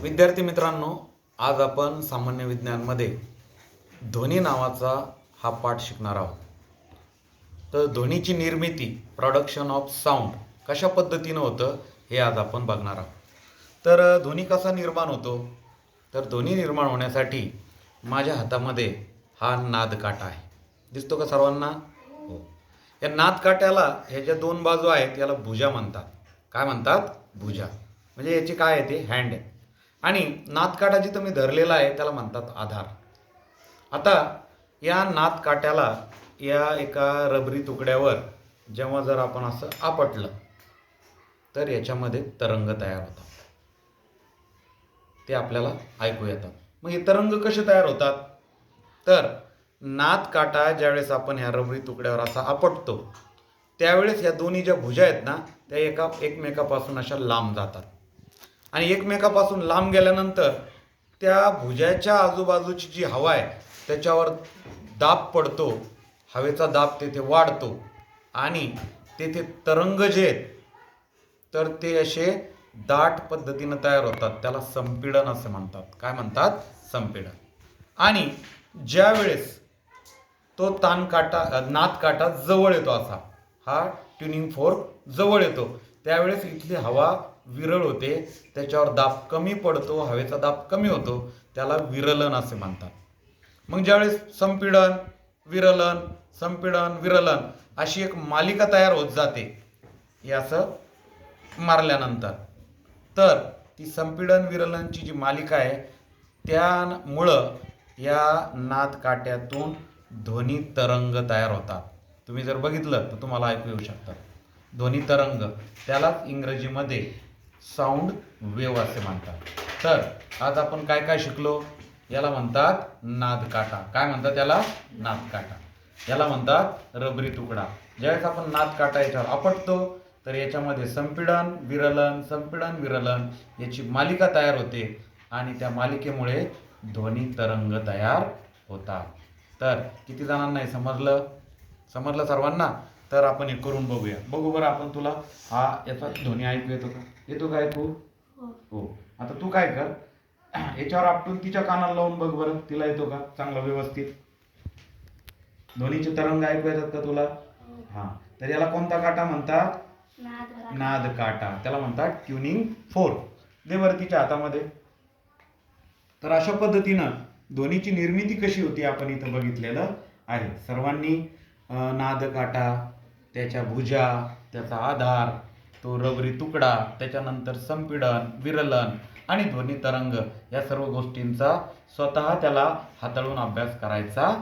विद्यार्थी मित्रांनो आज आपण सामान्य विज्ञानमध्ये ध्वनी नावाचा हा पाठ शिकणार आहोत. तर ध्वनीची निर्मिती प्रोडक्शन ऑफ साऊंड कशा पद्धतीनं होतं हे आज आपण बघणार आहोत. तर ध्वनी कसा निर्माण होतो? तर ध्वनी निर्माण होण्यासाठी माझ्या हातामध्ये हा नादकाटा आहे. दिसतो का सर्वांना? हो. या नादकाट्याला ह्या ज्या दोन बाजू आहेत याला भुजा म्हणतात. काय म्हणतात? भुजा. म्हणजे याची काय आहे ते? हँड आहे. आणि नातकाटाची जिथं मी धरलेला आहे त्याला म्हणतात आधार. आता या नातकाट्याला या एका रबरी तुकड्यावर जेव्हा जर आपण असं आपटलं तर याच्यामध्ये तरंग तयार होतात. ते आपल्याला ऐकू येतात. मग हे तरंग कसे तयार होतात? तर नातकाटा ज्यावेळेस आपण ह्या रबरी तुकड्यावर असा आपटतो त्यावेळेस या दोन्ही ज्या भुजा आहेत ना त्या एका एकमेकापासून अशा लांब जातात. आणि एकमेकापासून लांब गेल्यानंतर त्या भुजाच्या आजूबाजूची जी हवा आहे त्याच्यावर दाब पडतो हवेचा दाब तेथे वाढतो आणि तेथे तरंग जे आहेत तर ते असे दाट पद्धतीनं तयार होतात. त्याला संपीडन असं म्हणतात. काय म्हणतात? संपीडन. आणि ज्या वेळेस तो तानकाटा काटा काटा जवळ येतो असा हा ट्युनिंग फोर्क जवळ येतो त्यावेळेस इथली हवा विरळ होते. त्याच्यावर दाब कमी पडतो हवेचा दाब कमी होतो. त्याला विरलन असे म्हणतात. मग ज्यावेळेस संपीडन विरलन संपीडन विरलन अशी एक मालिका तयार होत जाते हे असं मारल्यानंतर. तर ती संपीडन विरलनची जी मालिका आहे त्यामुळं या नादकाट्यातून ध्वनी तरंग तयार होतात. तुम्ही जर बघितलं तर तुम्हाला ऐकू येऊ शकतात. ध्वनी तरंग त्यालाच इंग्रजीमध्ये साऊंड वेव असे म्हणतात. तर आज आपण काय काय शिकलो? याला म्हणतात नादकाटा. काय म्हणतात त्याला नादकाटा. याला म्हणतात रबरी तुकडा. ज्यावेळेस आपण नादकाटा याच्यावर आपटतो तर याच्यामध्ये संपीडन विरलन संपीडन विरलन याची मालिका तयार होते आणि त्या मालिकेमुळे ध्वनी तरंग तयार होतात. तर किती जणांना हे समजलं? समजलं सर्वांना? तर आपण हे करून बघूया. बघू बरं आपण तुला हा याचा ध्वनी ऐकू येतो का? येतो का ऐकू? हो. आता तू काय कर? याच्यावर आपटून तिच्या कानाला लावून बघ बरं. तिला येतो का? चांगला व्यवस्थित. ध्वनीचे तरंग ऐकू येतात का तुला? हा. तर याला कोणता काटा म्हणतात? नाद काटा त्याला म्हणतात ट्युनिंग फोर. दे बरं तिच्या हातामध्ये. तर अशा पद्धतीनं ध्वनीची निर्मिती कशी होती आपण इथं बघितलेलं आहे. सर्वांनी नाद काटा त्याच्या भुजा त्याचा आधार तो रबरी तुकडा त्याच्यानंतर संपीडन विरलन आणि ध्वनी तरंग या सर्व गोष्टींचा स्वतः त्याला हाताळून अभ्यास करायचा